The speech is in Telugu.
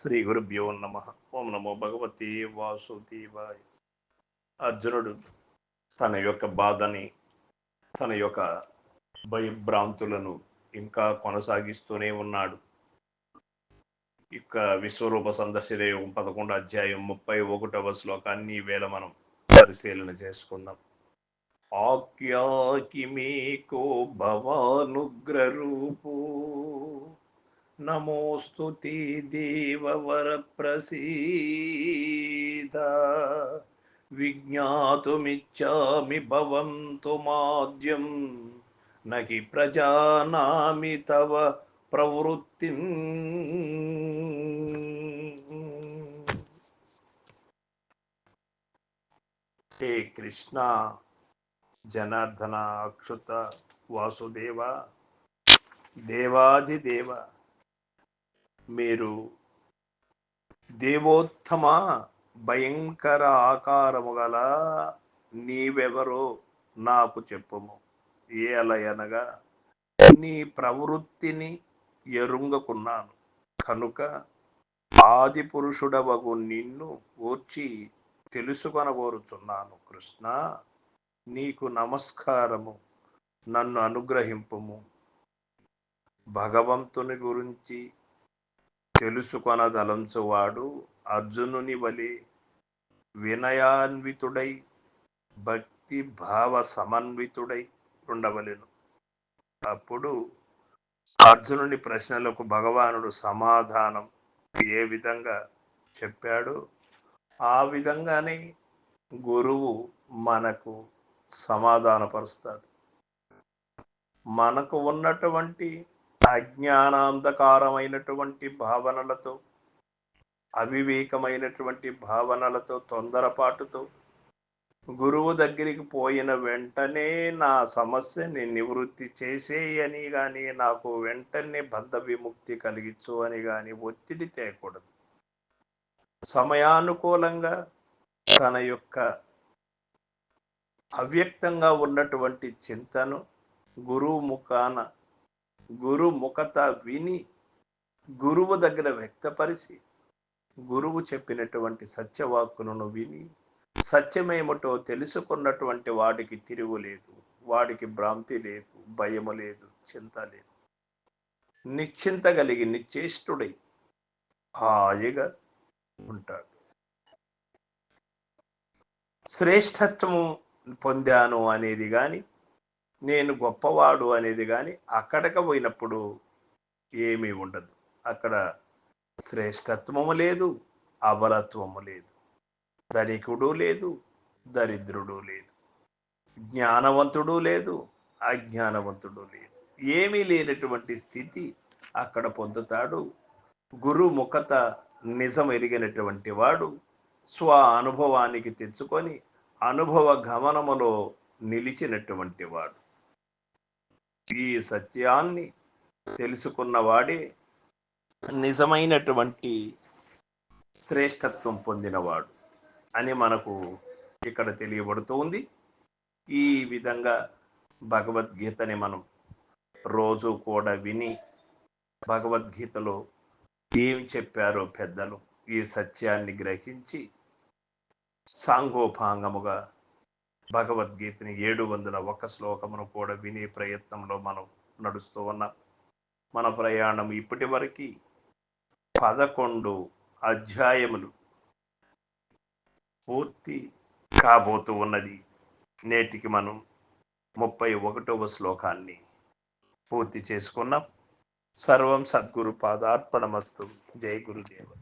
శ్రీ గురుభ్యో నమ. ఓం నమో భగవతి వాసుదేవాయ. అర్జునుడు తన యొక్క బాధని తన యొక్క భయభ్రాంతులను ఇంకా కొనసాగిస్తూనే ఉన్నాడు. ఇక విశ్వరూప సందర్శనయోగం పదకొండు అధ్యాయం ముప్పై ఒకటవ శ్లోకాన్ని వేళ మనం పరిశీలన చేసుకుందాం. ఆఖ్యాకి మేకో భవానుగ్రరూపో నమోస్తు దేవవర ప్రసీద. విజ్ఞాతుమిచ్చామి భవంతు మాద్యం నహి ప్రజానామి తవ ప్రవృత్తి. హే కృష్ణ జనార్దన అక్షుత వాసుదేవ దేవాదిదేవ. మీరు దేవోత్తమ భయంకర ఆకారము గల నీవెవరో నాకు చెప్పుము. ఏ అలయనగా నీ ప్రవృత్తిని ఎరుంగకున్నాను. కనుక ఆది పురుషుడవగు నిన్ను ఓర్చి తెలుసుకొనగోరుచున్నాను. కృష్ణ నీకు నమస్కారము నన్ను అనుగ్రహింపుము. భగవంతుని గురించి తెలుసుకొనదలంచువాడు అర్జునుని వలె వినయాన్వితుడై భక్తి భావ సమన్వితుడై ఉండవలెను. అప్పుడు అర్జునుని ప్రశ్నలకు భగవానుడు సమాధానం ఏ విధంగా చెప్పాడు ఆ విధంగానే గురువు మనకు సమాధానపరుస్తాడు. మనకు ఉన్నటువంటి అజ్ఞానాంధకారమైనటువంటి భావనలతో అవివేకమైనటువంటి భావనలతో తొందరపాటుతో గురువు దగ్గరికి పోయిన వెంటనే నా సమస్యని నివృత్తి చేసేయని కానీ నాకు వెంటనే బద్ధ విముక్తి కలిగించు అని కానీ ఒత్తిడి తేయకూడదు సమయానుకూలంగా తన యొక్క అవ్యక్తంగా ఉన్నటువంటి చింతను గురువు ముఖాన గురు ముఖత విని గురువు దగ్గర వ్యక్తపరిచి గురువు చెప్పినటువంటి సత్యవాక్కులను విని సత్యమేమిటో తెలుసుకున్నటువంటి వాడికి తిరుగు లేదు వాడికి భ్రాంతి లేదు భయము లేదు చింత లేదు. నిశ్చింత కలిగి నిశ్చేష్టుడై హాయిగా ఉంటాడు. శ్రేష్టత్వము పొందాను అనేది కానీ నేను గొప్పవాడు అనేది కానీ అక్కడికి పోయినప్పుడు ఏమీ ఉండదు. అక్కడ శ్రేష్టత్వము లేదు అబలత్వము లేదు. ధనికుడు లేదు దరిద్రుడు లేదు. జ్ఞానవంతుడు లేదు అజ్ఞానవంతుడు లేదు. ఏమీ లేనటువంటి స్థితి అక్కడ పొందుతాడు. గురు ముఖత నిజం ఎరిగినటువంటి వాడు స్వ అనుభవానికి తెచ్చుకొని అనుభవ గమనములో నిలిచినటువంటి వాడు. ఈ సత్యాన్ని తెలుసుకున్నవాడే నిజమైనటువంటి శ్రేష్టత్వం పొందినవాడు అని మనకు ఇక్కడ తెలియబడుతుంది. ఈ విధంగా భగవద్గీతని మనం రోజు కూడా విని భగవద్గీతలో ఏం చెప్పారో పెద్దలు ఈ సత్యాన్ని గ్రహించి సాంగోపాంగముగా భగవద్గీతని ఏడు వందల ఒక శ్లోకమును కూడా వినే ప్రయత్నంలో మనం నడుస్తూ ఉన్నాం. మన ప్రయాణం ఇప్పటి వరకు పదకొండు అధ్యాయములు పూర్తి కాబోతూ ఉన్నది. నేటికి మనం ముప్పై ఒకటవ శ్లోకాన్ని పూర్తి చేసుకున్నాం. సర్వం సద్గురు పాదార్పణమస్తు. జై గురుదేవ.